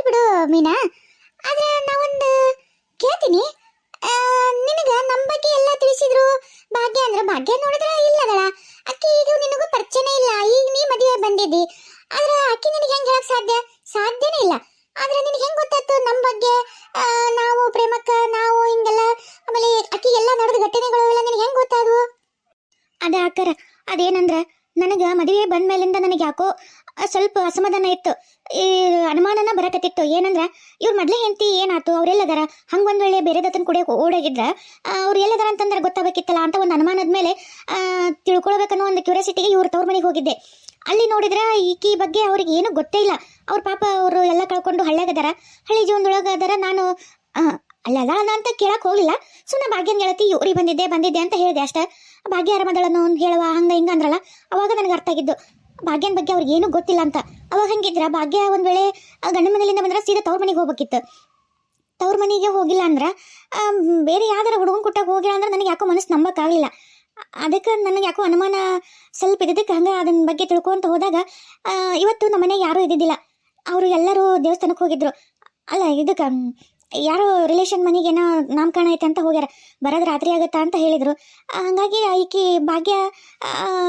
Hole ಬಿಡು, ಮೀನಾ. ಆದ್ರೆ ನಾವೊಂದು ಕೇಳ್ತೀನಿ. ನಿನಗೆ ನಮ್ಮ ಬಗ್ಗೆ ಎಲ್ಲ ತಿಳಿಸಿದ್ರು? ಭಾಗ್ಯ ಅಂದ್ರೆ ಭಾಗ್ಯ ನೋಡಿದ್ರೆ ಇಲ್ಲದಳ ಅಕ್ಕಿ ಈಗ ನಿನಗೂ ಪರಿಚಯನೇ ಇಲ್ಲ. ಈಗ ನೀ ಮದುವೆ ಬಂದಿದ್ದಿ. ಆದ್ರೆ ಅಕ್ಕಿ ನಿನಗೆ ಹೆಂಗ್ ಹೇಳಕ್ ಸಾಧ್ಯ? ಸಾಧ್ಯನೇ ಇಲ್ಲ. ಆದ್ರೆ ನಿನಗೆ ಹೆಂಗ್ ಗೊತ್ತಾಯ್ತು ನಮ್ಮ ಬಗ್ಗೆ? ನಾವು ಪ್ರೇಮಕ್ಕ, ನಾವು ಹಿಂಗೆಲ್ಲ, ಆಮೇಲೆ ಅಕ್ಕಿ ಎಲ್ಲ ನಡೆದ ಘಟನೆಗಳು ಎಲ್ಲ ನಿನಗೆ ಹೆಂಗ್ ಗೊತ್ತಾದ್ವು? ಅದ ಅಕ್ಕರ, ಅದೇನಂದ್ರೆ, ನನಗೆ ಮದುವೆ ಬಂದ ಮೇಲಿಂದ ನನಗೆ ಯಾಕೋ ಸ್ವಲ್ಪ ಅಸಮಾಧಾನ ಇತ್ತು. ಈ ಅನುಮಾನನ ಬರಕತ್ತಿತ್ತು. ಏನಂದ್ರ, ಇವ್ರ ಮೊದ್ಲೇ ಹೆಂಡತಿ ಏನಾತು? ಅವ್ರೆಲ್ಲದಾರ? ಹಂಗ ಒಂದ್ ವೇಳೆ ಬೇರೆ ದತ್ತನ್ ಕುಡಿಯೋಕೆ ಓಡೋಗಿದ್ರ ಅವ್ರು ಎಲ್ಲದಾರ ಅಂತಂದ್ರೆ ಗೊತ್ತಾಗಬೇಕಿತ್ತಲ್ಲ ಅಂತ ಒಂದು ಅನುಮಾನದ ಮೇಲೆ ತಿಳ್ಕೊಳ್ಬೇಕನ್ನೋ ಒಂದು ಕ್ಯೂರಿಯಾಸಿಟಿಗೆ ಇವ್ರ ತವ್ರ ಮನೆಗೆ ಹೋಗಿದ್ದೆ. ಅಲ್ಲಿ ನೋಡಿದ್ರ, ಈಕಿ ಬಗ್ಗೆ ಅವ್ರಿಗೆ ಏನು ಗೊತ್ತೇ ಇಲ್ಲ. ಅವ್ರ ಪಾಪ ಅವರು ಎಲ್ಲ ಕಳ್ಕೊಂಡು ಹಳ್ಳ್ಯಾಗದಾರ. ಹಳ್ಳಿ ಜೀವನದೊಳಗೆ ಅದಾರ ನಾನು ಅಲ್ಲ ಅಲ್ಲ ಅಂತ ಕೇಳಕ್ ಹೋಗ್ಲಿಲ್ಲ. ಸುಮ್ಮನೆ ಭಾಗ್ಯನ್ ಗೆಳತಿ ಇವ್ರಿಗೆ ಬಂದಿದ್ದೆ ಬಂದಿದ್ದೆ ಅಂತ ಹೇಳಿದೆ ಅಷ್ಟ. ಭಾಗ್ಯ ಆರಾಮದಳನ್ನು ಹೇಳುವ ಹಂಗ ಹಿಂಗ ಅಂದ್ರಲ್ಲ, ಅವಾಗ ನನಗೆ ಅರ್ಥ ಆಗಿದ್ದು. ಭಾಗ್ಯನ ಬಗ್ಗೆ ಅವ್ರಿಗೆ ಏನೂ ಗೊತ್ತಿಲ್ಲ ಅಂತ. ಅವಾಗ ಹಂಗಿದ್ರ? ಭಾಗ್ಯ ಒಂದ್ ವೇಳೆ ಆ ಗಂಡ ಮನೆಯಿಂದ ಬಂದ್ರೆ ಸೀದಾ ತವ್ರ ಮನೆಗೆ ಹೋಗ್ಬೇಕಿತ್ತು. ತವ್ರ ಮನೆಗೆ ಹೋಗಿಲ್ಲ ಅಂದ್ರೆ ಬೇರೆ ಯಾವ್ದಾರ ಹುಡುಗನ್ ಕೊಟ್ಟಾಗ ಹೋಗಿಲ್ಲ ಅಂದ್ರೆ ನನಗೆ ಯಾಕೋ ಮನಸ್ಸು ನಂಬಕ್ಕಾಗಲಿಲ್ಲ. ಅದಕ್ಕೆ ನನಗೆ ಯಾಕೋ ಅನುಮಾನ ಸ್ವಲ್ಪ ಇದ್ದಕ್ಕೆ ಹಂಗ ಅದನ್ನ ಬಗ್ಗೆ ತಿಳ್ಕೊಂತ ಹೋದಾಗ ಇವತ್ತು ನಮ್ಮ ಮನೆಗೆ ಯಾರೂ ಇದ್ದಿದ್ದಿಲ್ಲ. ಅವರು ಎಲ್ಲರೂ ದೇವಸ್ಥಾನಕ್ಕೆ ಹೋಗಿದ್ರು. ಅಲ್ಲ, ಇದಕ್ಕೆ ಯಾರೋ ರಿಲೇಷನ್ ಮನೆಗೆ ಏನೋ ನಾಮಕರಣ ಐತೆ ಅಂತ ಹೋಗ್ಯಾರ. ಬರೋದು ರಾತ್ರಿ ಆಗತ್ತಾ ಅಂತ ಹೇಳಿದರು. ಹಾಗಾಗಿ ಹಂಗಾಗಿ ಈಕಿ ಭಾಗ್ಯ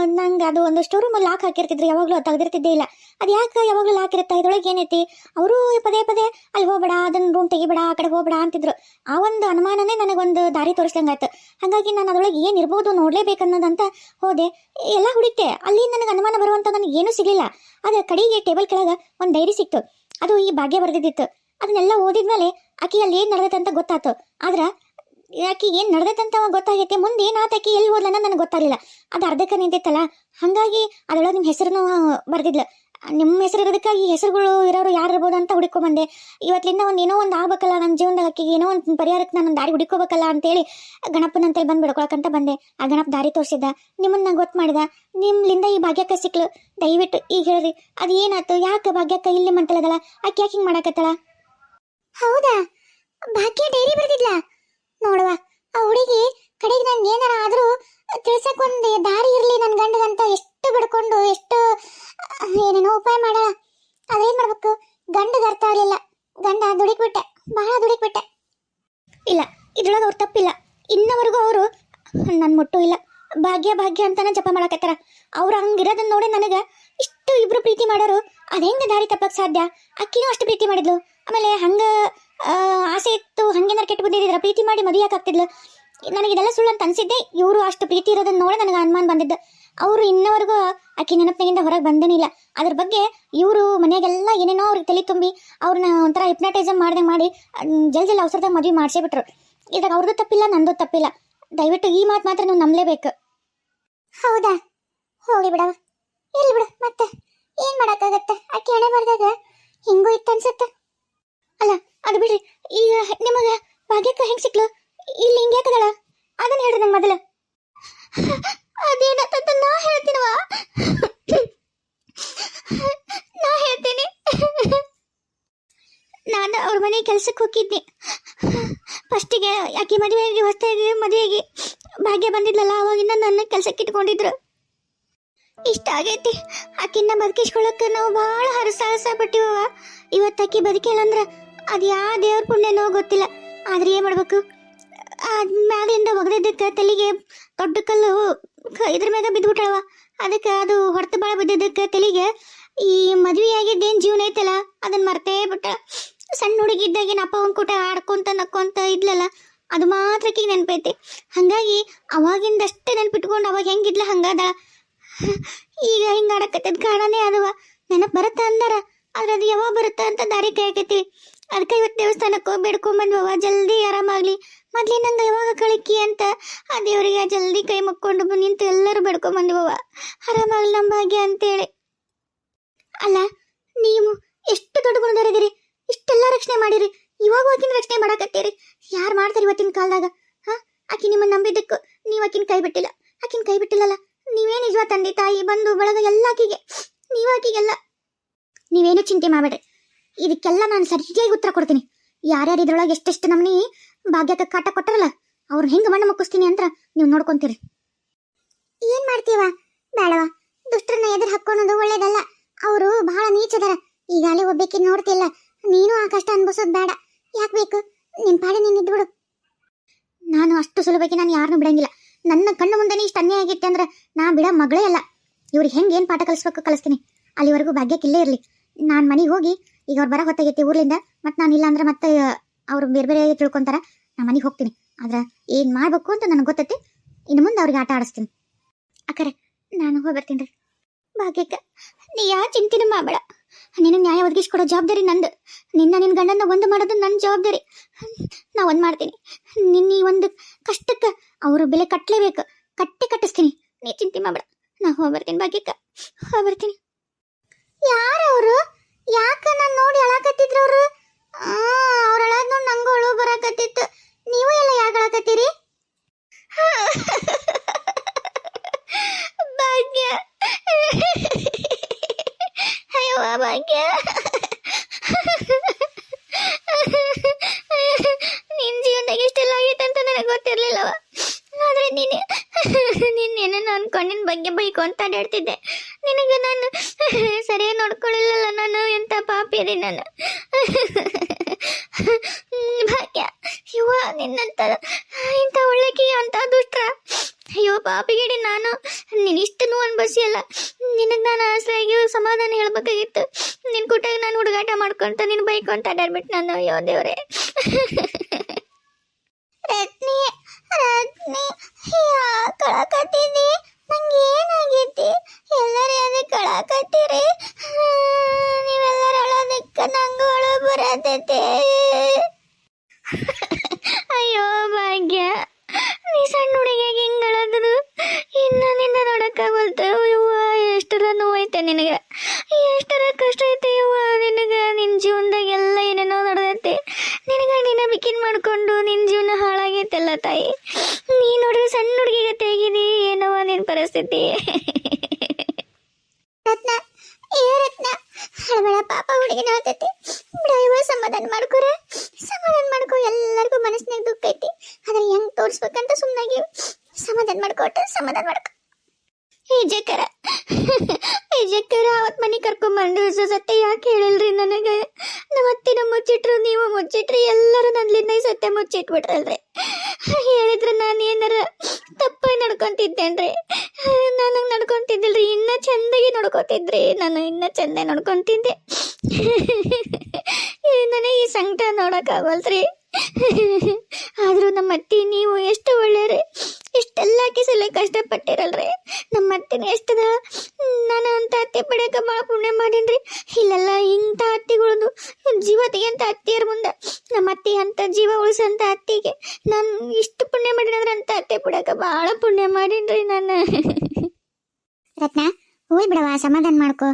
ನಂಗೆ ಅದು ಒಂದು ಸ್ಟೋರ್ ರೂಮಲ್ಲಿ ಲಾಕ್ ಹಾಕಿರ್ತಿದ್ರು. ಯಾವಾಗಲೂ ತೆಗೆದಿರ್ತಿದ್ದೇ ಇಲ್ಲ. ಅದು ಯಾಕೆ ಯಾವಾಗಲೂ ಲಾಕ್ ಇರುತ್ತೆ? ಇದ್ರೊಳಗೆ ಏನೈತಿ? ಅವರು ಪದೇ ಪದೇ, ಅಲ್ಲಿ ಹೋಗ್ಬೇಡ ಅದನ್ನ ರೂಮ್ ತೆಗಿಬೇಡ, ಆ ಕಡೆ ಹೋಗ್ಬೇಡ ಅಂತಿದ್ರು. ಆ ಒಂದು ಅನುಮಾನನೇ ನನಗೊಂದು ದಾರಿ ತೋರಿಸ್ದಂಗಾಯ್ತು. ಹಾಗಾಗಿ ನಾನು ಅದರೊಳಗೆ ಏನು ಇರ್ಬೋದು ನೋಡ್ಲೇಬೇಕನ್ನೋದಂತ ಹೋದೆ. ಎಲ್ಲ ಹುಡುಕ್ತೆ. ಅಲ್ಲಿ ನನಗೆ ಅನುಮಾನ ಬರುವಂಥ ನನಗೆ ಏನೂ ಸಿಗಲಿಲ್ಲ. ಆದರೆ ಕಡೆಗೆ ಟೇಬಲ್ ಕೆಳಗೆ ಒಂದು ಡೈರಿ ಸಿಕ್ತು. ಅದು ಈ ಭಾಗ್ಯ ಬರೆದಿದ್ದಿತ್ತು. ಅದನ್ನೆಲ್ಲ ಓದಿದ್ಮೇಲೆ ಆಕಿ ಅಲ್ಲಿ ಏನು ನಡೆದಂತ ಅಂತ ಗೊತ್ತಾಯ್ತು ಆದ್ರೆ ಆಕಿ ಏನು ನಡೆದಂತ ಗೊತ್ತಾಗೈತೆ. ಮುಂದೆ ಏನಾತ ಆಕಿ ಎಲ್ಲಿ ಹೋದ್ಲನ್ನ ನನಗೆ ಗೊತ್ತಾಗಲಿಲ್ಲ. ಅದು ಅರ್ಧಕ್ಕೆ ನಿಂತೈತಲ್ಲ. ಹಾಗಾಗಿ ಅದರೊಳಗೆ ನಿಮ್ಮ ಹೆಸರನ್ನು ಬರ್ದಿದ್ಲು. ನಿಮ್ಮ ಹೆಸರು ಇರೋದಕ್ಕೆ ಈ ಹೆಸರುಗಳು ಇರೋರು ಯಾರು ಇರ್ಬೋದು ಅಂತ ಹುಡುಕೊಂಬಂದೆ ಇವತ್ತಿಂದ ಒಂದು ಏನೋ ಒಂದು ಆಗ್ಬೇಕಲ್ಲ ನನ್ನ ಜೀವನದಾಗ ಆಕಿಗೆ ಏನೋ ಒಂದು ಪರಿಹಾರಕ್ಕೆ ನಾನು ದಾರಿ ಹುಡುಕೋಬೇಕಲ್ಲ ಅಂತೇಳಿ ಗಣಪನಂತೇಳಿ ಬಂದು ಬಿಡ್ಕೊಳಕಂತ ಬಂದೆ. ಆ ಗಣಪ ದಾರಿ ತೋರಿಸಿದ್ದ. ನಿಮ್ಮನ್ನ ಗೊತ್ತು ಮಾಡಿದ. ನಿಮ್ಲಿಂದ ಈ ಭಾಗ್ಯಕ್ಕೆ ಸಿಕ್ಲು. ದಯವಿಟ್ಟು ಈಗ ಹೇಳ್ರಿ, ಅದು ಏನಾಯ್ತು? ಯಾಕೆ ಭಾಗ್ಯಕ್ಕೆ ಇಲ್ಲಿ ಮಂತಲದಲ್ಲ ಆಕೆ ಯಾಕೆ ಹಿಂಗೆ ಮಾಡಕತ್ತಳ? ಹೌದಾ? ಭಾಗ್ಯ ಡೈರಿ ಬರ್ದಿದ್ಲ ನೋಡುವ, ಆ ಹುಡುಗಿ ಕಡೆಗೆ ನಂಗೆ ಏನಾರ ಆದ್ರೂ ತಿಳ್ಸಕ್ ಒಂದು ದಾರಿ ಇರಲಿ ನನ್ನ ಗಂಡಗಂತ ಎಷ್ಟು ಬಿಡ್ಕೊಂಡು, ಎಷ್ಟು, ಏನೇನೋ ಉಪಾಯ ಮಾಡಲ್ಲ. ಅದೇನ್ ಮಾಡ್ಬೇಕು? ಗಂಡ ಅರ್ಥ ಆಗ್ಲಿಲ್ಲ. ಗಂಡ ದುಡಿಕ್ಬಿಟ್ಟೆ, ಬಹಳ ದುಡಿಕ್ಬಿಟ್ಟೆ. ಇಲ್ಲ, ಇದ್ರೊಳಗೆ ಅವ್ರು ತಪ್ಪಿಲ್ಲ. ಇನ್ನವರೆಗೂ ಅವರು ನನ್ನ ಮುಟ್ಟು ಇಲ್ಲ. ಭಾಗ್ಯ ಭಾಗ್ಯ ಅಂತಾನೆ ಜಪ ಮಾಡಕತ್ತಾರ. ಅವ್ರು ಹಂಗಿರೋದನ್ನ ನೋಡಿ ನನಗೆ ಇಷ್ಟು ಇಬ್ರು ಪ್ರೀತಿ ಮಾಡೋರು ಅದ್ ಹೆಂಗೆ ದಾರಿ ತಪ್ಪಕ್ ಸಾಧ್ಯ? ಅಕ್ಕಿನೂ ಅಷ್ಟು ಪ್ರೀತಿ ಮಾಡಿದ್ಲು. ಆಮೇಲೆ ಹಂಗ ಆಸೆ ಇತ್ತು, ಹಂಗೇನಾರು ಕೆಟ್ಟು ಬಂದಿದ್ರ ಪ್ರೀತಿ ಮಾಡಿ ಮದುವೆ ಆಗ್ತಿದ್ಲು. ನನಗೆ ಇದೆಲ್ಲ ಸುಳ್ಳು ಅಂತ ಅನ್ಸಿದ್ದೆ. ಇವರು ಅಷ್ಟು ಪ್ರೀತಿ ಇರೋದನ್ನ ನೋಡಿ ನನಗೆ ಅನುಮಾನ ಬಂದಿದ್ದು. ಅವರು ಇನ್ನವರೆಗೂ ಅಕ್ಕಿ ನೆನಪಿನಿಂದ ಹೊರಗೆ ಬಂದೇನಿಲ್ಲ ಅದ್ರ ಬಗ್ಗೆ ಇವರು ಮನೆಯಾಗೆಲ್ಲ ಏನೇನೋ ಅವ್ರಿಗೆ ತಲೆ ತುಂಬಿ ಅವ್ರನ್ನ ಒಂಥರ ಹಿಪ್ನಟೈಸಮ್ ಮಾಡ್ದಂಗೆ ಮಾಡಿ ಜಲ್ ಜಲ್ ಅವಸರದಾಗ ಮದುವೆ ಮಾಡಿಸೇ ಬಿಟ್ರು ಇದ್ರಾಗ ಅವ್ರದ್ದು ತಪ್ಪಿಲ್ಲ, ನಂದು ತಪ್ಪಿಲ್ಲ. ದಯವಿಟ್ಟು ಈ ಮಾತು ಮಾತ್ರ ನೀವು ನಂಬಲೇಬೇಕು. ಹೌದಾ? ಹೋಗಿ ಬಿಡವ ಎಲ್ಲಿ ಬಿಡು, ಮತ್ತೆ. ಏನ್ ಮಾಡಕ್ಕಾಗತ್ತೆ? ಆಕೆ ಹಣೆ ಬರ್ದಾಗ ಹಿಂಗೂ ಇತ್ತು ಅನ್ಸುತ್ತೆ. ಅಲ್ಲ, ಅದು ಬಿಡ್ರಿ, ಈಗ ನಿಮಗ ಭಾಗ್ಯಕ್ಕ ಹೆಂಗ್ ಸಿಕ್ಲು? ಇಲ್ಲಿ ಹಿಂಗೆ ಯಾಕದಳ? ಅದನ್ನ ಹೇಳ್ರಿ ನಂಗೆ ಮೊದಲು. ಅದೇನಂತ ನಾ ಹೇಳ್ತೀನವ ನಾ ಹೇಳ್ತೀನಿ. ನಾನು ಅವ್ರ ಮನೆ ಕೆಲ್ಸಕ್ಕೆ ಹೋಗಿದ್ದೆ ಫಸ್ಟಿಗೆ ಆಕೆ ಮದುವೆಯಾಗಿ, ಹೊಸ್ತಾಗಿ ಮದುವೆಗೆ ಭಾಗ್ಯ ಬಂದಿದ್ಲಲ್ಲ, ಅವಾಗಿಂದ ನನ್ನ ಕೆಲ್ಸಕ್ಕೆ ಇಟ್ಕೊಂಡಿದ್ರು. ಇಷ್ಟ ಆಗೈತಿ. ಆಕಿನ್ನ ಬದುಕಿಸ್ಕೊಳಕ್ಕೆ ನಾವು ಭಾಳ ಹರಸಾಹಸ ಪಟ್ಟಿವ ಇವತ್ತು ಆಕಿ ಬದುಕಿಲ್ಲ ಅಂದ್ರೆ ಅದು ಯಾವ ದೇವ್ರ ಪುಣ್ಯನೋ ಗೊತ್ತಿಲ್ಲ. ಆದ್ರೆ ಏನ್ ಮಾಡ್ಬೇಕು? ಮ್ಯಾಲಿಂದ ಒಗದಿದ್ದಕ್ಕೆ ತಲೆಗೆ ದೊಡ್ಡ ಕಲ್ಲು ಇದ್ರ ಮ್ಯಾಗ ಬಿದ್ದುಬಿಟ್ಟಳವ ಅದಕ್ಕೆ ಅದು ಹೊರತು ಬಾಳ ಬಿದ್ದಿದ್ದಕ್ಕೆ ತಲೆಗೆ ಈ ಮದ್ವೆ ಆಗಿದ್ದೇನ್ ಜೀವನ ಐತಲ್ಲ ಅದನ್ನ ಮರ್ತೇ ಬಿಟ್ಟ. ಸಣ್ಣ ಹುಡುಗಿದ್ದಾಗಿನ ಅಪ್ಪ ಒಂದ್ ಕೂಟ ಆಡ್ಕೊಂತ ನಕ್ಕೊಂತ ಇದ್ಲಲ್ಲ, ಅದು ಮಾತ್ರಕ್ಕೆ ನೆನಪೈತಿ. ಹಂಗಾಗಿ ಅವಾಗಿಂದಷ್ಟೇ ನೆನ್ಪಿಟ್ಕೊಂಡು ಅವಾಗ ಹೆಂಗಿದ್ಲ ಹಂಗದ ಈಗ ಹಿಂಗ ಆಡಕತ್ತದ ಕಾರಣನೇ ಅದವ. ನೆನಪು ಬರುತ್ತೆ ಅಂದಾರ? ಆದ್ರೆ ಅದು ಯಾವಾಗ ಬರುತ್ತ ಅಂತ ದಾರಿ ಕಾಯಕತ್ತೀವಿ ಅದಕ್ಕೆ ಇವತ್ತು ದೇವಸ್ಥಾನಕ್ಕೆ ಹೋಗಿ ಬೇಡ್ಕೊಂಡ್ ಬಂದ್ವವ ಜಲ್ದಿ ಆರಾಮಾಗ್ಲಿ. ಮೊದ್ಲಿನಂಗ ಯಾವಾಗ ಕಳಿಕಿ ಅಂತ ಆ ದೇವರಿಗೆ ಜಲ್ದಿ ಕೈ ಮುಕ್ಕೊಂಡು ನಿಂತು ಎಲ್ಲರೂ ಬೇಡ್ಕೊಂಡ್ ಬಂದ್ವವ ಆರಾಮಾಗ್ಲಿ ನಮ್ಮ ಭಾಗ್ಯ ಅಂತೇಳಿ. ಅಲ್ಲ, ನೀವು ಎಷ್ಟು ದೊಡ್ಡ ಗುಣದವರಿದ್ದೀರಿ ಇಷ್ಟೆಲ್ಲ ರಕ್ಷಣೆ ಮಾಡಿರಿ. ಇವಾಗ ಆಕಿನ ರಕ್ಷಣೆ ಮಾಡಕತ್ತೀರಿ. ಯಾರು ಮಾಡ್ತಾರೆ ಇವತ್ತಿನ ಕಾಲದಾಗ? ಹಾ? ಆಕಿ ನಿಮ್ಮನ್ನ ನಂಬಿದ್ದಕ್ಕೂ ನೀವು ಆಕಿನ ಕೈ ಬಿಟ್ಟಿಲ್ಲ. ಆಕಿನ ಕೈ ಬಿಟ್ಟಿಲ್ಲಲ್ಲ? ನೀವೇ ನಿಜವ ತಂದೆ ತಾಯಿ ಬಂದು ಬಳಗ ಎಲ್ಲಾಕಿಗೆ? ನೀವಾಕಿಗೆಲ್ಲ ನೀವೇನು ಚಿಂತೆ ಮಾಡಬೇಡ್ರಿ. ಇದಕ್ಕೆಲ್ಲ ನಾನು ಸರಿಯಾಗಿ ಉತ್ತರ ಕೊಡ್ತೀನಿ. ಯಾರ್ಯಾರು ಇದ್ರೊಳಗೆ ಎಷ್ಟೆಷ್ಟು ನಮ್ಮನಿ ಭಾಗ್ಯಕ್ಕೆ ಕಾಟ ಕೊಟ್ಟರಲ್ಲ, ಅವ್ರು ಹೆಂಗೆ ಮಣ್ಣು ಮುಕ್ಕಿಸ್ತೀನಿ ಅಂತ ನೀವು ನೋಡ್ಕೊಂತೀರಿ. ಏನ್ ಮಾಡ್ತೀವ? ಬೇಡವಾ. ದುಷ್ಟರನ್ನ ಎದುರು ಹಾಕ್ಕೊಳೋದು ಒಳ್ಳೇದಲ್ಲ. ಅವರು ಬಹಳ ನೀಚದಾರ. ಈಗಾಲೇ ಒಬ್ಬಕ್ಕೆ ನೋಡ್ತಿಲ್ಲ. ನೀನು ಆ ಕಷ್ಟ ಅನ್ಭವಿಸೋದು ಬೇಡ. ಯಾಕೆ ಬೇಕು? ನಿನ್ ಪಾಡೆ ನೀನ್ ಇದ್ಬಿಡು. ನಾನು ಅಷ್ಟು ಸುಲಭಕ್ಕೆ ನಾನು ಯಾರನ್ನೂ ಬಿಡಂಗಿಲ್ಲ. ನನ್ನ ಕಣ್ಣು ಮುಂದೆನೇ ಇಷ್ಟು ಅನ್ಯಾಯ ಆಗಿತ್ತೆ ಅಂದ್ರೆ ನಾ ಬಿಡ ಮಗಳೇ ಅಲ್ಲ. ಇವ್ರಿಗೆ ಹೆಂಗೆ ಏನು ಪಾಠ ಕಲಿಸ್ಬೇಕು ಕಲಿಸ್ತೀನಿ. ಅಲ್ಲಿವರೆಗೂ ಭಾಗ್ಯಕ್ಕೆ ಇಲ್ಲೇ ಇರಲಿ. ನಾನು ಮನೆಗೆ ಹೋಗಿ ಈಗ ಅವ್ರು ಬರ ಹೊತ್ತಾಗೈತಿ ಊರ್ಲಿಂದ ಮತ್ತು ನಾನು ಇಲ್ಲ ಅಂದ್ರೆ ಮತ್ತೆ ಅವ್ರು ಬೇರೆ ಬೇರೆ ತಿಳ್ಕೊಂತಾರ, ನಾ ಮನೆಗೆ ಹೋಗ್ತೀನಿ. ಆದ್ರೆ ಏನು ಮಾಡಬೇಕು ಅಂತ ನನಗೆ ಗೊತ್ತೈತಿ. ಇನ್ನು ಮುಂದೆ ಅವ್ರಿಗೆ ಆಟ ಆಡಿಸ್ತೀನಿ. ಅಕ್ಕರೆ, ನಾನು ಹೋಗಿ ಬರ್ತೀನಿ ರೀ. ಭಾಗ್ಯಕ್ಕ, ನೀ ಯಾ ಚಿಂತೆನೂ ಮಾಡಬೇಡ. ನಿನ್ನ ನ್ಯಾಯ ಒದಗಿಸ್ಕೊಡೋ ಜವಾಬ್ದಾರಿ ನಂದು. ನಿನ್ನ ನಿನ್ನ ಗಂಡನ ಒಂದು ಮಾಡೋದು ನನ್ನ ಜವಾಬ್ದಾರಿ. ನಾ ಒಂದು ಮಾಡ್ತೀನಿ. ನಿನ್ನ ಈ ಒಂದು ಕಷ್ಟಕ್ಕೆ ಅವರು ಬೆಲೆ ಕಟ್ಟಲೇಬೇಕು ಕಟ್ಟಿ ಕಟ್ಟಿಸ್ತೀನಿ. ನೀ ಚಿಂತೆ ಮಾಡಬೇಡ. ನಾ ಹೋಗಿ ಬರ್ತೀನಿ ಹೋಗ್ಬರ್ತೀನಿ. ಹೋಗಿ ಬರ್ತೀನಿ ಯಾರವರು? ಯಾಕ ನಾನು ನೋಡಿ ಅಳಕತ್ತಿದ್ರು ಅವರು ಅವ್ರ ಅಳದ್ ನೋಡಿ ನಂಗೂ ಅಳು ಬರಾಕತ್ತಿತ್ತು ನೀವು ಎಲ್ಲ ಯಾಕೆ ಅಳಕತ್ತೀರಿ ಭಾಗ್ಯ ಅಯ್ಯೋ ಭಾಗ್ಯ ನಿನ್ ಜೀವನದಾಗ ಇಷ್ಟೆಲ್ಲ ಆಗೈತೆ ಅಂತ ನನಗೆ ಗೊತ್ತಿರ್ಲಿಲ್ಲವ. ಆದ್ರೆ ನೀನು ನಿನ್ನೇನೇನೋ ಅನ್ಕೊಂಡಿನ ಬಗ್ಗೆ ಬೈಕು ಅಂತ ಅಡ್ಯಾಡ್ತಿದ್ದೆ. ನಿನಗೆ ನಾನು ಸರಿಯಾಗಿ ನೋಡ್ಕೊಳ್ಳಿಲ್ಲಲ್ಲ ನಾನು, ಎಂತ ಪಾಪಿ ಅದೇ ನಾನು. ಭಾಗ್ಯ ಯುವ ನಿನ್ನಂತ ಇಂಥ ಒಳ್ಳೆಕಿ ಅಂತ ದುಷ್ಟ್ರ ಅಯ್ಯೋ ಪಾಪಿಗಿಡಿ ನಾನು ನೀನು ಇಷ್ಟನು ಅನ್ಬಸಿಯಲ್ಲ ನಿನಗೆ ನಾನು ಆಸೆಯಾಗಿ ಸಮಾಧಾನ ಹೇಳ್ಬೇಕಾಗಿತ್ತು. ನಿನ್ ಕುಟ್ಟಾಗ ನಾನು ಹುಡುಗಾಟ ಮಾಡ್ಕೊಂತ, ನಿನ್ ಅಂತ ಅಡ್ಡಾಡ್ಬಿಟ್ಟು ನಾನು, ಅಯ್ಯೋ ದೇವ್ರೆ. ರತ್ನಿ ರತ್ನಿ ಕಳಕತ್ತೀನಿ ನಂಗೆ ಏನಾಗೈತಿ ಎಲ್ಲರೂ ಅದಕ್ಕೆ ಕಳಕತ್ತೀರಿ? ನೀವೆಲ್ಲರೂ ನಂಗೆ ಅಳ ಬರತೈತೆ. ಅಯ್ಯೋ ಭಾಗ್ಯ, ನೀ ಸಣ್ಣ ಹುಡುಗಿಯಾಗಿ ಹಿಂಗೆ ಅಳದ್ರು ಇನ್ನು ನಿನ್ನ ನೋಡೋಕ್ಕಾಗಲ್ತು ಇವ್ವ ಎಷ್ಟರ ನೋವೈತೆ ನಿನಗೆ? ಎಷ್ಟರ ಕಷ್ಟ ಐತೆ ಯವ್ವ, ನಿನಗೆ? ನಿನ್ನ ಜೀವನದಾಗ ಎಲ್ಲ ಏನೇನೋ ನಡೆದೈತೆ. ನಿನಗೆ ನಿನ್ನ ಬಿಕಿನ್ ಮಾಡ್ಕೊಂಡು ನಿನ್ನ ಜೀವನ ಹಾಳಾಗೈತಲ್ಲ ತಾಯಿ? ನೀ ನೋಡಿದ್ರೆ ಸಣ್ಣ ಹುಡುಗಿಗೆ ತೆಗಿದಿ, ಏನೋ ನಿನ್ ಪರಿಸ್ಥಿತಿ. ರತ್ನ, ಏ ರತ್ನ, ಹಳಬಳ ಪಾಪ ಹುಡುಗಿನ ಆತೈತಿ. ಬಿಡವ ಸಮಾಧಾನ ಮಾಡ್ಕೊರ. ಸಮಾಧಾನ ಮಾಡ್ಕೊ, ಎಲ್ಲರಿಗೂ ಮನಸ್ಸಿನಾಗ ದುಃಖ ಐತಿ. ಆದ್ರೆ ಹೆಂಗ್ ತೋರಿಸ್ಬೇಕಂತ ಸುಮ್ಮನಾಗಿ ಸಮಾಧಾನ ಮಾಡ್ಕೊಟ ಸಮಾಧಾನ ಮಾಡ್ಕೊ. ಈ ಜಕ್ಕರ ರಾವತ್ ಮನಿ ಅವತ್ ಮನೆ ಕರ್ಕೊಂಬಂದು ಸತ್ಯ ಯಾಕೆ ಹೇಳಿಲ್ರಿ ನನಗೆ? ನಮ್ಮ ಅತ್ತಿನ ಮುಚ್ಚಿಟ್ರು, ನೀವು ಮುಚ್ಚಿಟ್ರಿ, ಎಲ್ಲರೂ ನನ್ಲಿಂದ ಸತ್ಯ ಮುಚ್ಚಿಟ್ಬಿಟ್ರಲ್ರಿ. ಹೇಳಿದ್ರೆ ನಾನು ಏನಾರ ತಪ್ಪಾಗಿ ನಡ್ಕೊಂತಿದ್ದೇನ್ರಿ? ನಾನು ಹಂಗ್ ನಡ್ಕೊಂತಿದ್ದಿಲ್ರಿ, ಇನ್ನ ಚಂದಾಗಿ ನೋಡ್ಕೊತಿದ್ರಿ. ನಾನು ಇನ್ನ ಚಂದ ನೋಡ್ಕೊಂತಿದ್ದೆ. ನನಗೆ ಈ ಸಂಕಟ ನೋಡಕ್ಕಾಗಲ್ರಿ ಆದ್ರೂ ನಮ್ಮ ಅತ್ತಿ, ನೀವು ಎಷ್ಟು ಒಳ್ಳೆಯವ್ರಿ. ಇಷ್ಟೆಲ್ಲ ಕಿಸಲೆ ಕಷ್ಟಪಟ್ಟಿರಲ್ರಿ. ನಮ್ಮ ಅತ್ತಿನ ಎಷ್ಟದ ಅತ್ತೆ ಪಡೆಯಕ ಭಾಳ ಪುಣ್ಯ ಮಾಡೀನ್ರಿ. ಇಲ್ಲೆಲ್ಲ ಇಂಥ ಅತ್ತಿಗಳದು ಜೀವ ತೆಗೆಯಂತ ಅತ್ತಿಯರ ಮುಂದೆ. ನಮ್ಮ ಅತ್ತಿ ಅಂತ ಜೀವ ಉಳಿಸಂತ ಅತ್ತಿಗೆ ನಾನು ಇಷ್ಟು ಪುಣ್ಯ ಮಾಡಿನಂದ್ರೆ ಅಂತ ಅತ್ತೆ ಪಡೆಯಕ ಭಾಳ ಪುಣ್ಯ ಮಾಡೀನ್ರಿ ನಾನು ರತ್ನ, ಹೋಯ್ ಬಿಡವ ಸಮಾಧಾನ ಮಾಡ್ಕೋ.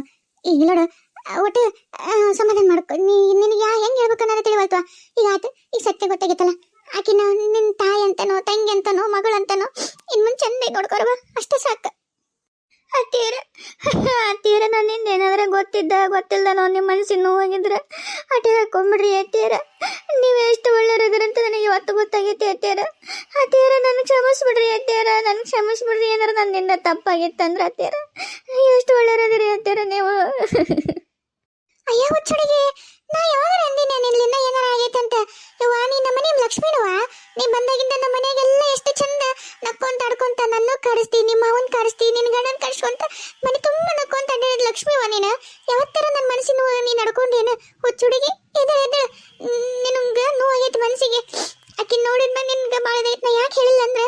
ಈಗ ನೋಡು, ಒಟ್ಟು ಸಮಾಧಾನ ಮಾಡ್ಕೊ. ನೀ, ನಿನಗೆ ಯಾ ಹೆಂಗ್ ಹೇಳ್ಬೇಕು ಅನ್ನೋದು ತಿಳಿವಲ್ತು ಈಗ ಆಯ್ತು, ಈಗ ಸತ್ಯ ಗೊತ್ತಾಗೈತಲ್ಲ ಆಕಿನ ನಿನ್ನ ತಾಯಿ ಅಂತನೋ, ತಂಗಿ ಅಂತನೋ ಮಗಳಂತನೋ ಇನ್ನು ಮುಂದೆ ಚಂದ ನೋಡ್ಕೊರವ ಅಷ್ಟೇ ಸಾಕು. ಅತ್ತೀರ ಅತ್ತೀರ ನನ್ನಿಂದ ಏನಾದ್ರೆ ಗೊತ್ತಿದ್ದ ನಾವು ನಿಮ್ಮ ಮನಸ್ಸಿನ ನೋವಾಗಿದ್ರೆ ಅಟೆ ಹಾಕೊಂಬಿಡ್ರಿ ಅತ್ತೀರ ನೀವು ಎಷ್ಟು ಒಳ್ಳೆಯರಿದ್ದೀರಂತ ನನಗೆ ಇವತ್ತು ಗೊತ್ತಾಗೈತಿ ಅತ್ತೀರ ಅತ್ತೀರ ನನಗೆ ಕ್ಷಮಿಸ್ಬಿಡ್ರಿ ಅತ್ತೀರ ನನಗೆ ಕ್ಷಮಿಸ್ಬಿಡ್ರಿ ಏನಾರ ನನ್ನಿಂದ ತಪ್ಪಾಗಿತ್ತಂದ್ರೆ ಅತ್ತೀರ ಎಷ್ಟು ಒಳ್ಳೆಯರಿದ್ದೀರಿ ಅತ್ತೀರ ನೀವು? ಅಯ್ಯೋ, ಹುಚ್ಚುಡಿಗೆ. ನಾ ಯಾವಾಗ ಅಂದಿನ, ನಿನ್ನಿಂದ ಏನಾರ ಆಗೈತೆ ಅಂತ. ಯವ್ವ ನೀ ನಮ್ಮನೆ ಲಕ್ಷ್ಮಿನವ ನೀ ಬಂದಾಗಿಂದ ನಮ್ಮ ಮನೆಗೆಲ್ಲ ಎಷ್ಟು ಚಂದ ನಕ್ಕೊಂತ ಆಡ್ಕೊಂತ ನನ್ನ ಕರೆಸ್ತೀನಿ, ನಿಮ್ಮ ಅವನ್ ನಿನ್ ಗಂಡನ್ ಕರ್ಸ್ಕೊಂತ ಮನೆ ತುಂಬಾ ನಕ್ಕೊಂತ ಅಡ್ಡಾಡಿದ ಲಕ್ಷ್ಮಿ ನೀನು. ಯಾವತ್ತರ ನನ್ನ ಮನಸ್ಸಿನ ನೀ ನಡ್ಕೊಂಡೇನು ಹುಚ್ಚುಡಿಗೆ ಎದ ಎದ ನಿನಗ ನೋವಾಗೈತೆ ಮನಸ್ಸಿಗೆ. ಅಕ್ಕಿ ನೋಡಿದ್ಮೇಲೆ ನಿನ್ಗೆ ಭಾಳ ನಾ ಯಾಕೆ ಹೇಳಿಲ್ಲ ಅಂದ್ರೆ